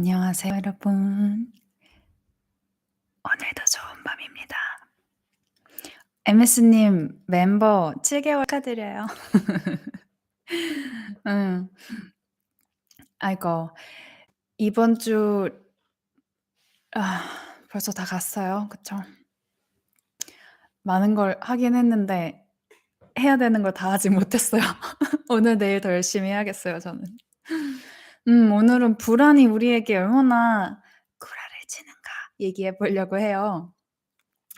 안녕하세요, 여러분. 오늘도 좋은 밤입니다. MS님 멤버 7개월 축하드려요. 음. 아이고 이번 주 아 벌써 다 갔어요. 그쵸? 많은 걸 하긴 했는데 해야 되는 걸 다 하지 못했어요. 오늘 내일 더 열심히 해야겠어요, 저는. 음 오늘은 불안이 우리에게 얼마나 구라를 치는가 얘기해 보려고 해요.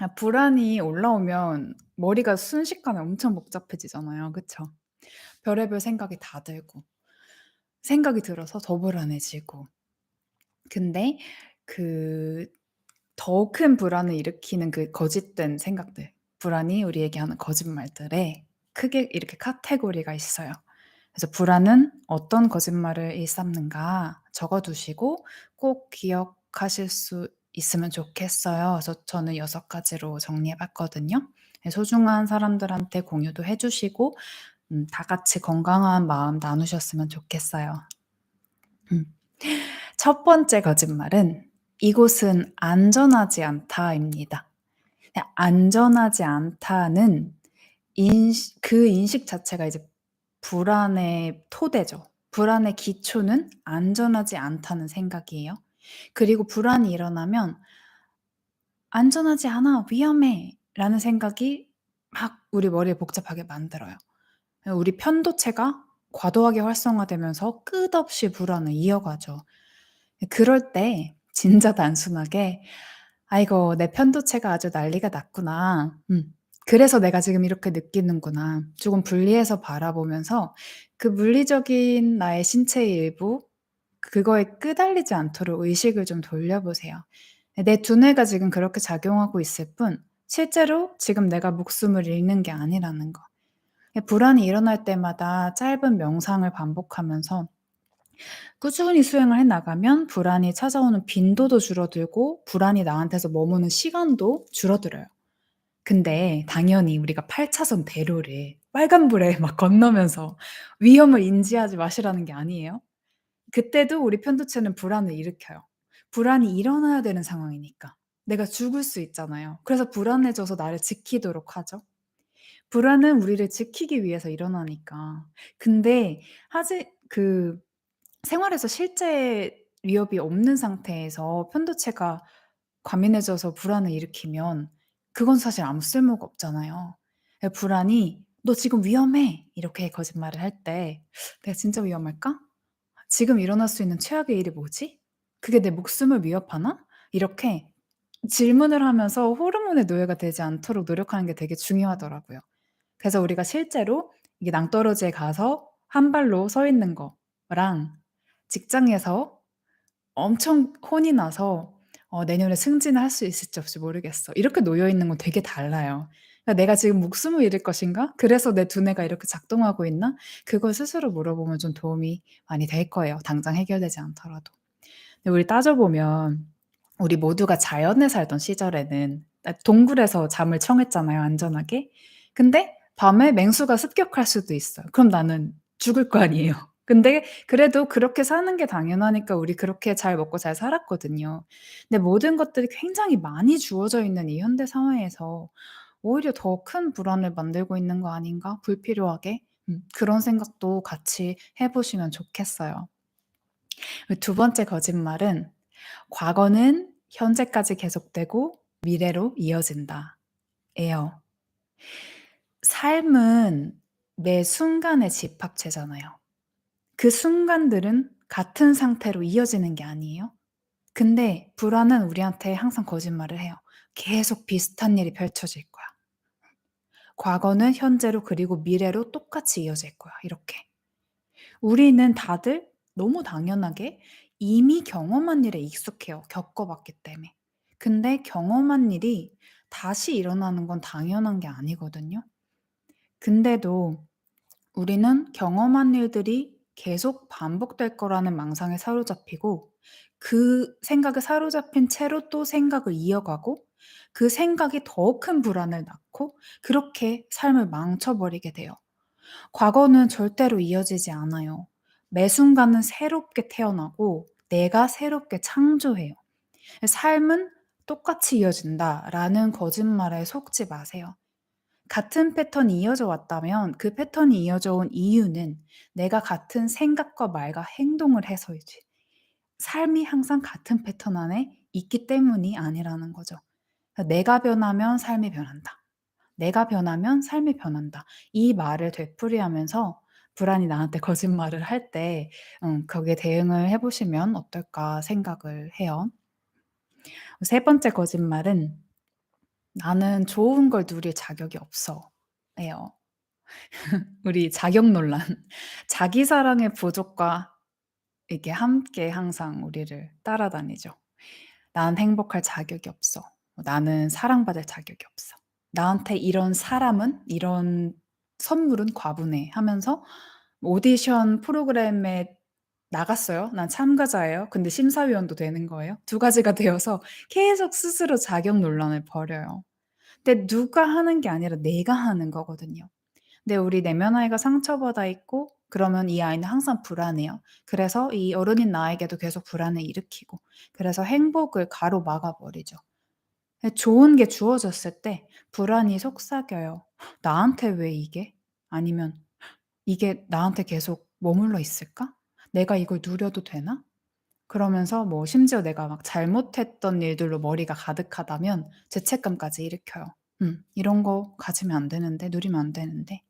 아 불안이 올라오면 머리가 순식간에 엄청 복잡해지잖아요. 그쵸? 별의별 생각이 다 들고 생각이 들어서 더 불안해지고. 근데 그 더 큰 불안을 일으키는 그 거짓된 생각들, 불안이 우리에게 하는 거짓말들에 크게 이렇게 카테고리가 있어요. 그래서 불안은 어떤 거짓말을 일삼는가 적어 두시고 꼭 기억하실 수 있으면 좋겠어요. 그래서 저는 6 가지로 정리해 봤거든요. 예 소중한 사람들한테 공유도 해 주시고 음 다 같이 건강한 마음 나누셨으면 좋겠어요. 음. 첫 번째 거짓말은 "이곳은 안전하지 않다."입니다. 네 안전하지 않다는 인식 그 인식 자체가 이제 불안의 토대죠. 불안의 기초는 안전하지 않다는 생각이에요. 그리고 불안이 일어나면 '안전하지 않아. 위험해.'라는 생각이 막 우리 머리를 복잡하게 만들어요. 예 우리 편도체가 과도하게 활성화되면서 끝없이 불안을 이어가죠. 예 그럴 때 진짜 단순하게 '아이고 내 편도체가 아주 난리가 났구나. 음 그래서 내가 지금 이렇게 느끼는구나.' 조금 분리해서 바라보면서 그 물리적인 나의 신체의 일부 그거에 끄달리지 않도록 의식을 좀 돌려보세요. 예내 두뇌가 지금 그렇게 작용하고 있을 뿐 실제로 지금 내가 목숨을 잃는 게 아니라는 거. 예 불안이 일어날 때마다 짧은 명상을 반복하면서 꾸준히 수행을 해 나가면 불안이 찾아오는 빈도도 줄어들고 불안이 나한테서 머무는 시간도 줄어들어요. 근데 당연히 우리가 8 차선 대로를 빨간불에 막 건너면서 위험을 인지하지 마시라는 게 아니에요. 그때도 우리 편도체는 불안을 일으켜요. 불안이 일어나야 되는 상황이니까. 내가 죽을 수 있잖아요. 그래서 불안해져서 나를 지키도록 하죠. 불안은 우리를 지키기 위해서 일어나니까. 근데 하지 그 생활에서 실제 위협이 없는 상태에서 편도체가 과민해져서 불안을 일으키면 그건 사실 아무 쓸모가 없잖아요. 예 불안이 "너 지금 위험해." 이렇게 거짓말을 할 때 '내가 진짜 위험할까? 지금 일어날 수 있는 최악의 일이 뭐지? 그게 내 목숨을 위협하나?' 이렇게 질문을 하면서 호르몬의 노예가 되지 않도록 노력하는 게 되게 중요하더라고요. 그래서 우리가 실제로 이게 낭떠러지에 가서 한 발로 서 있는 거랑 직장에서 엄청 혼이 나서 어 '내년에 승진을 할 수 있을지 없을지 모르겠어.' 이렇게 놓여 있는 건 되게 달라요. 그러니까 '내가 지금 목숨을 잃을 것인가? 그래서 내 두뇌가 이렇게 작동하고 있나?' 그걸 스스로 물어보면 좀 도움이 많이 될 거예요, 당장 해결되지 않더라도. 근데 우리 따져 보면 우리 모두가 자연에 살던 시절에는 아 동굴에서 잠을 청했잖아요, 안전하게. 근데 밤에 맹수가 습격할 수도 있어요. 그럼 나는 죽을 거 아니에요. 근데 그래도 그렇게 사는 게 당연하니까 우리 그렇게 잘 먹고 잘 살았거든요. 근데 모든 것들이 굉장히 많이 주어져 있는 이 현대 사회에서 오히려 더 큰 불안을 만들고 있는 거 아닌가 불필요하게? 음 그런 생각도 같이 해 보시면 좋겠어요. 그두 번째 거짓말은 "과거는 현재까지 계속되고 미래로 이어진다." 예요. 삶은 매 순간의 집합체잖아요. 그 순간들은 같은 상태로 이어지는 게 아니에요. 근데 불안은 우리한테 항상 거짓말을 해요. "계속 비슷한 일이 펼쳐질 거야. 과거는 현재로 그리고 미래로 똑같이 이어질 거야." 이렇게. 우리는 다들 너무 당연하게 이미 경험한 일에 익숙해요, 겪어 봤기 때문에. 근데 경험한 일이 다시 일어나는 건 당연한 게 아니거든요. 근데도 우리는 경험한 일들이 계속 반복될 거라는 망상에 사로잡히고 그 생각에 사로잡힌 채로 또 생각을 이어가고 그 생각이 더 큰 불안을 낳고 그렇게 삶을 망쳐 버리게 돼요. 과거는 절대로 이어지지 않아요. 매 순간은 새롭게 태어나고 내가 새롭게 창조해요. 삶은 똑같이 이어진다라는 거짓말에 속지 마세요. 같은 패턴이 이어져 왔다면 그 패턴이 이어져 온 이유는 내가 같은 생각과 말과 행동을 해서이지. 삶이 항상 같은 패턴 안에 있기 때문이 아니라는 거죠. 그러니까 내가 변하면 삶이 변한다. 내가 변하면 삶이 변한다. 이 말을 되풀이하면서 불안이 나한테 거짓말을 할 때 음 거기에 대응을 해 보시면 어떨까 생각을 해요. 세 번째 거짓말은 " 나는 좋은 걸 누릴 자격이 없어." 예요. 우리 자격 논란. 자기 사랑의 부족과 이게 함께 항상 우리를 따라다니죠. "난 행복할 자격이 없어. 나는 사랑받을 자격이 없어. 나한테 이런 사람은 이런 선물은 과분해." 하면서 오디션 프로그램에 나갔어요. 난 참가자예요. 근데 심사위원도 되는 거예요. 두 가지가 되어서 계속 스스로 자격 논란을 벌여요. 근데 누가 하는 게 아니라 내가 하는 거거든요. 근데 우리 내면 아이가 상처받아 있고 그러면 이 아이는 항상 불안해요. 그래서 이 어른인 나에게도 계속 불안을 일으키고 그래서 행복을 가로막아 버리죠. 예 좋은 게 주어졌을 때 불안이 속삭여요. '나한테 왜 이게?' 아니면 '이게 나한테 계속 머물러 있을까? 내가 이걸 누려도 되나?' 그러면서 뭐 심지어 내가 막 잘못했던 일들로 머리가 가득하다면 죄책감까지 일으켜요. ' 음 이런 거 가지면 안 되는데. 누리면 안 되는데.'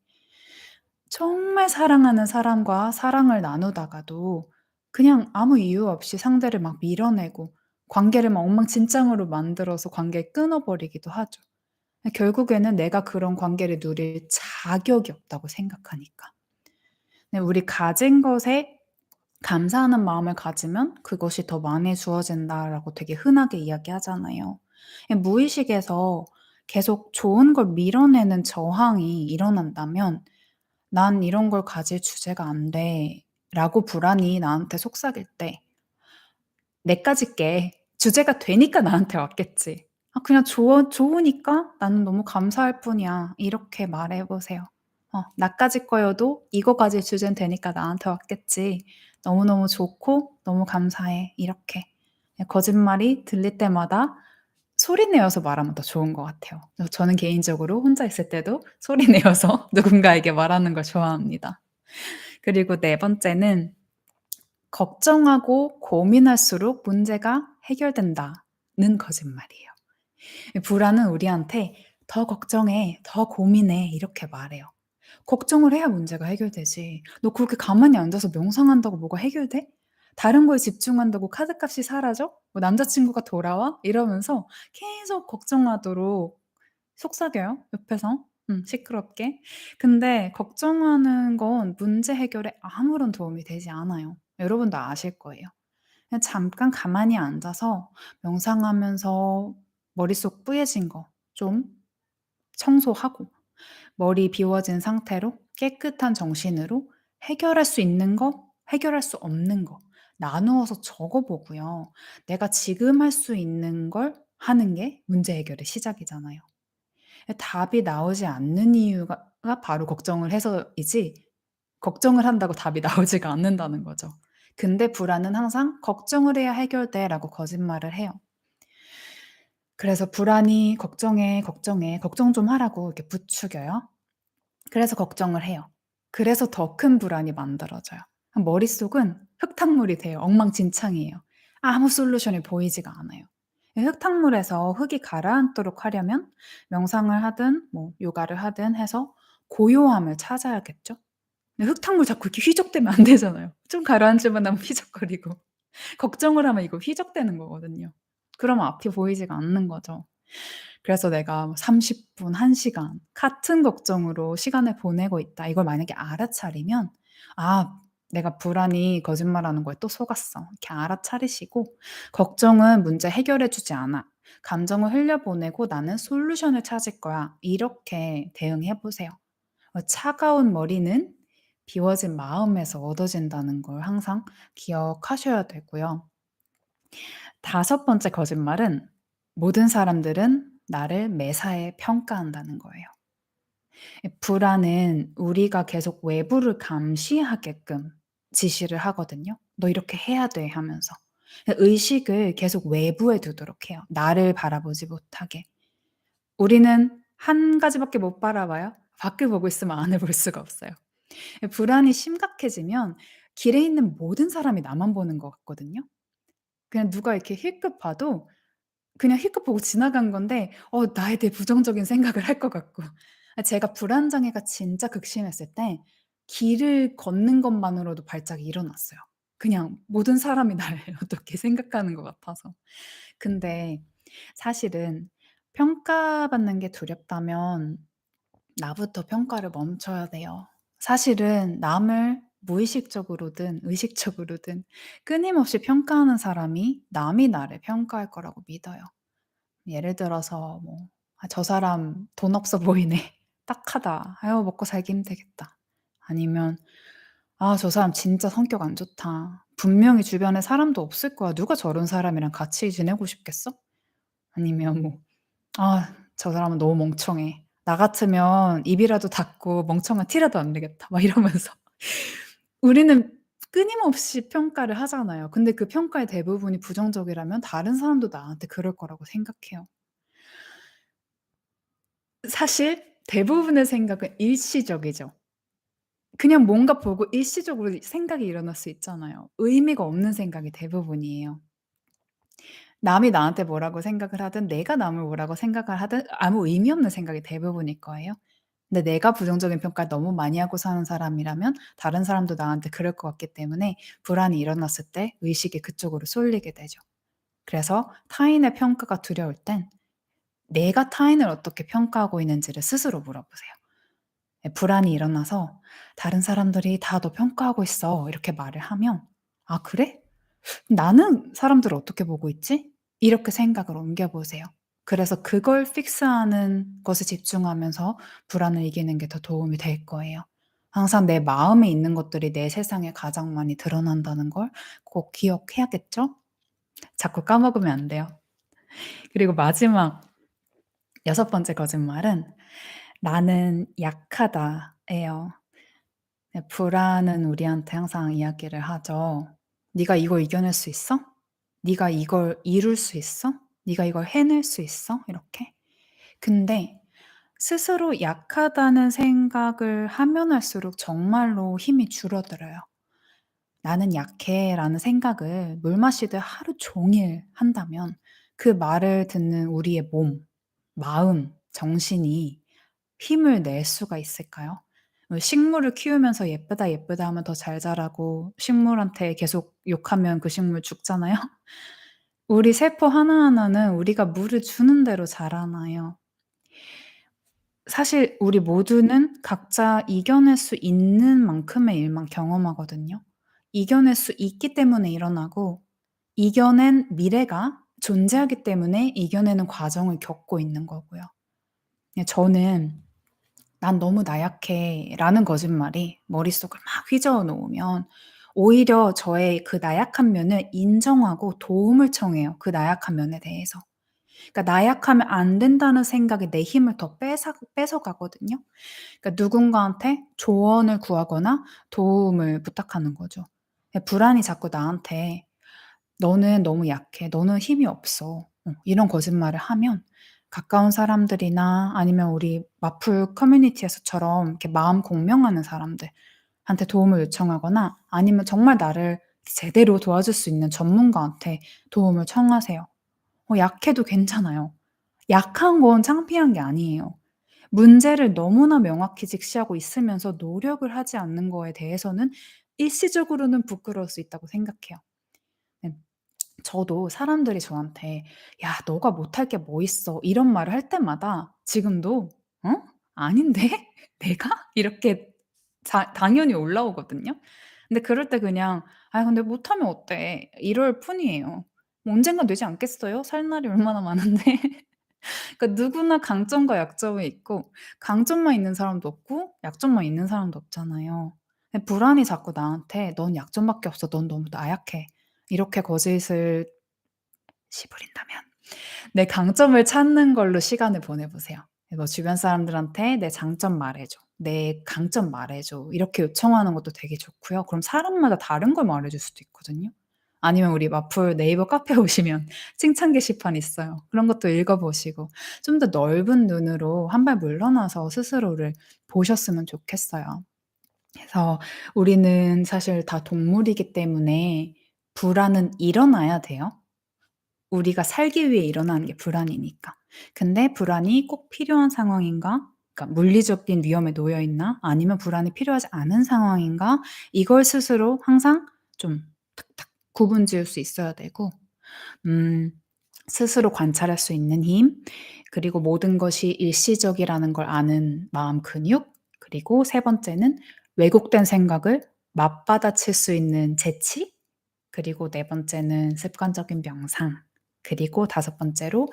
정말 사랑하는 사람과 사랑을 나누다가도 그냥 아무 이유 없이 상대를 막 밀어내고 관계를 막 엉망진창으로 만들어서 관계 끊어 버리기도 하죠. 예 결국에는 내가 그런 관계를 누릴 자격이 없다고 생각하니까. 네 우리 가진 것에 감사하는 마음을 가지면 "그것이 더 많이 주어진다."라고 되게 흔하게 이야기하잖아요. 예 무의식에서 계속 좋은 걸 밀어내는 저항이 일어난다면 '난 이런 걸 가질 주제가 안 돼.'라고 불안이 나한테 속삭일 때 '내가 가질게. 주제가 되니까 나한테 왔겠지. 아 그냥 좋아 좋으니까 나는 너무 감사할 뿐이야.' 이렇게 말해 보세요. 어 '나 가질 거여도 이거 가질 주제는 되니까 나한테 왔겠지. 너무너무 좋고 너무 감사해.' 이렇게. 예 거짓말이 들릴 때마다 소리 내어서 말하면 더 좋은 것 같아요. 저는 개인적으로 혼자 있을 때도 소리 내어서 누군가에게 말하는 걸 좋아합니다. 그리고 네 번째는 "걱정하고 고민할수록 문제가 해결된다."는 거짓말이에요. 이 불안은 우리한테 "더 걱정해. 더 고민해." 이렇게 말해요. 걱정을 해야 문제가 해결되지. "너 그렇게 가만히 앉아서 명상한다고 뭐가 해결돼? 다른 거에 집중한다고 카드값이 사라져? 뭐 남자친구가 돌아와?" 이러면서 계속 걱정하도록 속삭여요 옆에서 음 시끄럽게. 근데 걱정하는 건 문제 해결에 아무런 도움이 되지 않아요. 여러분도 아실 거예요. 그냥 잠깐 가만히 앉아서 명상하면서 머릿속 뿌얘진 거 좀 청소하고 머리 비워진 상태로 깨끗한 정신으로 해결할 수 있는 거, 해결할 수 없는 거 나누어서 적어 보고요. 내가 지금 할 수 있는 걸 하는 게 문제 해결의 시작이잖아요. 예 답이 나오지 않는 이유가 가 바로 걱정을 해서이지 걱정을 한다고 답이 나오지가 않는다는 거죠. 근데 불안은 항상 "걱정을 해야 해결돼."라고 거짓말을 해요. 그래서 불안이 "걱정해, 걱정해. 걱정 좀 하라."고 이렇게 부추겨요. 그래서 걱정을 해요. 그래서 더 큰 불안이 만들어져요. 머릿속은 흙탕물이 돼요. 엉망진창이에요. 아무 솔루션이 보이지가 않아요. 이 흙탕물에서 흙이 가라앉도록 하려면 명상을 하든 뭐 요가를 하든 해서 고요함을 찾아야겠죠? 근데 흙탕물 자꾸 이렇게 휘적대면 안 되잖아요. 좀 가라앉을만 하면 휘적거리고. 걱정을 하면 이거 휘적대는 거거든요. 그러면 앞이 보이지가 않는 거죠. 그래서 '내가 뭐30 분, 1 시간 같은 걱정으로 시간을 보내고 있다.' 이걸 만약에 알아차리면 '아 내가 불안이 거짓말하는 거에 또 속았어.' 이렇게 알아차리시고 '걱정은 문제 해결해 주지 않아. 감정을 흘려보내고 나는 솔루션을 찾을 거야.' 이렇게 대응해 보세요. 어 차가운 머리는 비워진 마음에서 얻어진다는 걸 항상 기억하셔야 되고요. 다섯 번째 거짓말은 모든 사람들은 나를 매사에 평가한다는 거예요. 이 불안은 우리가 계속 외부를 감시하게끔 지시를 하거든요. "너 이렇게 해야 돼." 하면서. 의식을 계속 외부에 두도록 해요, 나를 바라보지 못하게. 우리는 한 가지밖에 못 바라봐요. 밖을 보고 있으면 안을 볼 수가 없어요. 예 불안이 심각해지면 길에 있는 모든 사람이 나만 보는 것 같거든요. 그냥 누가 이렇게 힐끗 봐도 그냥 힐끗 보고 지나간 건데 어 나에 대해 부정적인 생각을 할 것 같고. 아 제가 불안 장애가 진짜 극심했을 때 길을 걷는 것만으로도 발작이 일어났어요. 그냥 모든 사람이 나를 어떻게 생각하는 것 같아서. 근데 사실은 평가받는 게 두렵다면 나부터 평가를 멈춰야 돼요. 사실은 남을 무의식적으로든 의식적으로든 끊임없이 평가하는 사람이 남이 나를 평가할 거라고 믿어요. 예를 들어서 뭐 '아 저 사람 돈 없어 보이네. 딱하다. 아유 먹고 살기 힘들겠다.' 아니면 '아 저 사람 진짜 성격 안 좋다. 분명히 주변에 사람도 없을 거야. 누가 저런 사람이랑 같이 지내고 싶겠어?' 아니면 뭐 '아 저 사람은 너무 멍청해. 나 같으면 입이라도 닫고 멍청한 티라도 안 내겠다.' 막 이러면서 우리는 끊임없이 평가를 하잖아요. 근데 그 평가의 대부분이 부정적이라면 다른 사람도 나한테 그럴 거라고 생각해요. 사실 대부분의 생각은 일시적이죠. 그냥 뭔가 보고 일시적으로 생각이 일어날 수 있잖아요. 의미가 없는 생각이 대부분이에요. 남이 나한테 뭐라고 생각을 하든 내가 남을 뭐라고 생각을 하든 아무 의미 없는 생각이 대부분일 거예요. 근데 내가 부정적인 평가를 너무 많이 하고 사는 사람이라면 다른 사람도 나한테 그럴 것 같기 때문에 불안이 일어났을 때 의식이 그쪽으로 쏠리게 되죠. 그래서 타인의 평가가 두려울 땐 내가 타인을 어떻게 평가하고 있는지를 스스로 물어보세요. 예 불안이 일어나서 "다른 사람들이 다 너 평가하고 있어." 이렇게 말을 하면 '아 그래? 나는 사람들을 어떻게 보고 있지?' 이렇게 생각을 옮겨 보세요. 그래서 그걸 픽스하는 것에 집중하면서 불안을 이기는 게 더 도움이 될 거예요. 항상 내 마음에 있는 것들이 내 세상에 가장 많이 드러난다는 걸 꼭 기억해야겠죠? 자꾸 까먹으면 안 돼요. 그리고 마지막 여섯 번째 거짓말은 " 나는 약하다."예요. 네 불안은 우리한테 항상 이야기를 하죠. "네가 이걸 이겨낼 수 있어? 네가 이걸 이룰 수 있어? 네가 이걸 해낼 수 있어?" 이렇게. 근데 스스로 약하다는 생각을 하면 할수록 정말로 힘이 줄어들어요. '나는 약해.'라는 생각을 물 마시듯 하루 종일 한다면 그 말을 듣는 우리의 몸, 마음, 정신이 힘을 낼 수가 있을까요? 어 식물을 키우면서 "예쁘다, 예쁘다." 하면 더 잘 자라고 식물한테 계속 욕하면 그 식물 죽잖아요. 우리 세포 하나하나는 우리가 물을 주는 대로 자라나요. 사실 우리 모두는 각자 이겨낼 수 있는 만큼의 일만 경험하거든요. 이겨낼 수 있기 때문에 일어나고 이겨낸 미래가 존재하기 때문에 이겨내는 과정을 겪고 있는 거고요. 예 저는 " 난 너무 나약해."라는 거짓말이 머릿속을 막 휘저어 놓으면 오히려 저의 그 나약한 면을 인정하고 도움을 청해요, 그 나약한 면에 대해서. 그러니까 나약하면 안 된다는 생각이 내 힘을 더 뺏어 뺏어가거든요. 그러니까 누군가한테 조언을 구하거나 도움을 부탁하는 거죠. 예 불안이 자꾸 나한테 "너는 너무 약해. 너는 힘이 없어." 어 이런 거짓말을 하면 가까운 사람들이나 아니면 우리 마플 커뮤니티에서처럼 이렇게 마음 공명하는 사람들한테 도움을 요청하거나 아니면 정말 나를 제대로 도와줄 수 있는 전문가한테 도움을 청하세요. 어 약해도 괜찮아요. 약한 건 창피한 게 아니에요. 문제를 너무나 명확히 직시하고 있으면서 노력을 하지 않는 거에 대해서는 일시적으로는 부끄러울 수 있다고 생각해요. 네. 저도 사람들이 저한테 "야 너가 못할 게 뭐 있어." 이런 말을 할 때마다 지금도 "어? 아닌데? 내가?" 이렇게 자 당연히 올라오거든요. 근데 그럴 때 그냥 "아이 근데 못하면 어때?" 이럴 뿐이에요. 뭐 언젠간 되지 않겠어요? 살 날이 얼마나 많은데. 그러니까 누구나 강점과 약점이 있고 강점만 있는 사람도 없고 약점만 있는 사람도 없잖아요. 불안이 자꾸 나한테 "넌 약점밖에 없어. 넌 너무 나약해." 이렇게 거짓을 씌부린다면 내 강점을 찾는 걸로 시간을 보내 보세요. 뭐 주변 사람들한테 "내 장점 말해 줘. 내 강점 말해 줘." 이렇게 요청하는 것도 되게 좋고요. 그럼 사람마다 다른 걸 말해 줄 수도 있거든요. 아니면 우리 마풀 네이버 카페 오시면 칭찬 게시판 있어요. 그런 것도 읽어 보시고 좀 더 넓은 눈으로 한 발 물러나서 스스로를 보셨으면 좋겠어요. 그래서 우리는 사실 다 동물이기 때문에 불안은 일어나야 돼요. 우리가 살기 위해 일어나는 게 불안이니까. 근데 불안이 꼭 필요한 상황인가? 그러니까 물리적인 위험에 놓여 있나? 아니면 불안이 필요하지 않은 상황인가? 이걸 스스로 항상 좀 탁탁 구분 지을 수 있어야 되고 음 스스로 관찰할 수 있는 힘, 그리고 모든 것이 일시적이라는 걸 아는 마음 근육, 그리고 세 번째는 왜곡된 생각을 맞받아칠 수 있는 재치, 그리고 네 번째는 습관적인 명상, 그리고 다섯 번째로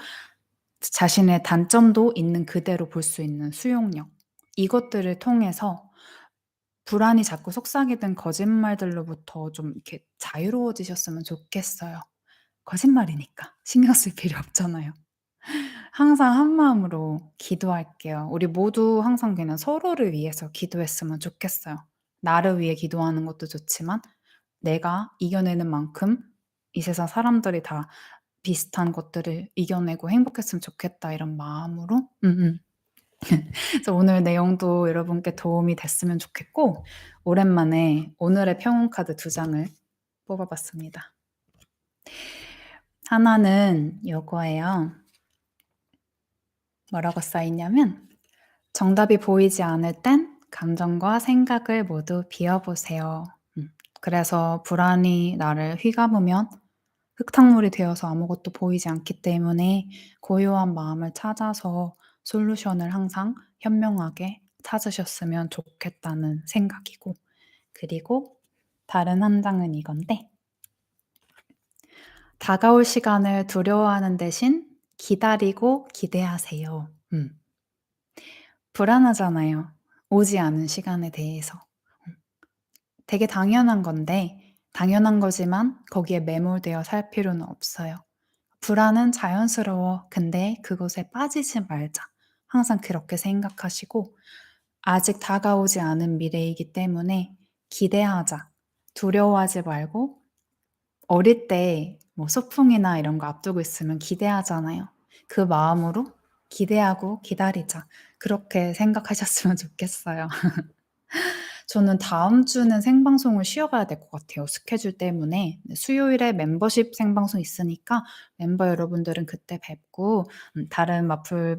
자신의 단점도 있는 그대로 볼 수 있는 수용력. 이것들을 통해서 불안이 자꾸 속삭이던 거짓말들로부터 좀 이렇게 자유로워지셨으면 좋겠어요. 거짓말이니까 신경 쓸 필요 없잖아요. 항상 한 마음으로 기도할게요. 우리 모두 항상 그냥 서로를 위해서 기도했으면 좋겠어요. 나를 위해 기도하는 것도 좋지만 내가 이겨내는 만큼 이 세상 사람들이 다 비슷한 것들을 이겨내고 행복했으면 좋겠다 이런 마음으로 음음. 그래서 오늘 내용도 여러분께 도움이 됐으면 좋겠고 오랜만에 오늘의 평온 카드 두 장을 뽑아 봤습니다. 하나는 요거예요. 뭐라고 써 있냐면 "정답이 보이지 않을 땐 감정과 생각을 모두 비워 보세요." 음 그래서 불안이 나를 휘감으면 흙탕물이 되어서 아무것도 보이지 않기 때문에 고요한 마음을 찾아서 솔루션을 항상 현명하게 찾으셨으면 좋겠다는 생각이고 그리고 다른 한 장은 이건데 다가올 시간을 두려워하는 대신 기다리고 기대하세요. 음. 불안하잖아요. 오지 않은 시간에 대해서. 음. 되게 당연한 건데 당연한 거지만 거기에 매몰되어 살 필요는 없어요. 불안은 자연스러워. 근데 그것에 빠지지 말자. 항상 그렇게 생각하시고 아직 다가오지 않은 미래이기 때문에 기대하자. 두려워하지 말고 어릴 때 뭐 소풍이나 이런 거 앞두고 있으면 기대하잖아요. 그 마음으로 기대하고 기다리자. 그렇게 생각하셨으면 좋겠어요. 저는 다음 주는 생방송을 쉬어가야 될 것 같아요, 스케줄 때문에. 네 수요일에 멤버십 생방송 있으니까 멤버 여러분들은 그때 뵙고 음 다른 마풀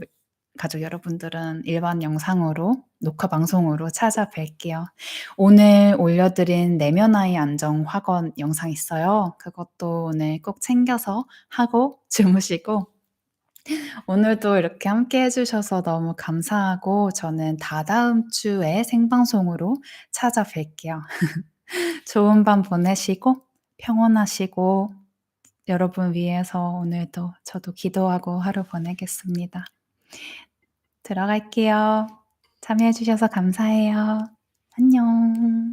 가족 여러분들은 일반 영상으로 녹화 방송으로 찾아뵐게요. 오늘 올려 드린 내면 아이 안정 학원 영상 있어요. 그것도 오늘 꼭 챙겨서 하고 주무시고 오늘도 이렇게 함께 해 주셔서 너무 감사하고 저는 다다음 주에 생방송으로 찾아뵐게요. 좋은 밤 보내시고 평온하시고 여러분 위해서 오늘도 저도 기도하고 하루 보내겠습니다. 들어갈게요. 참여해 주셔서 감사해요. 안녕.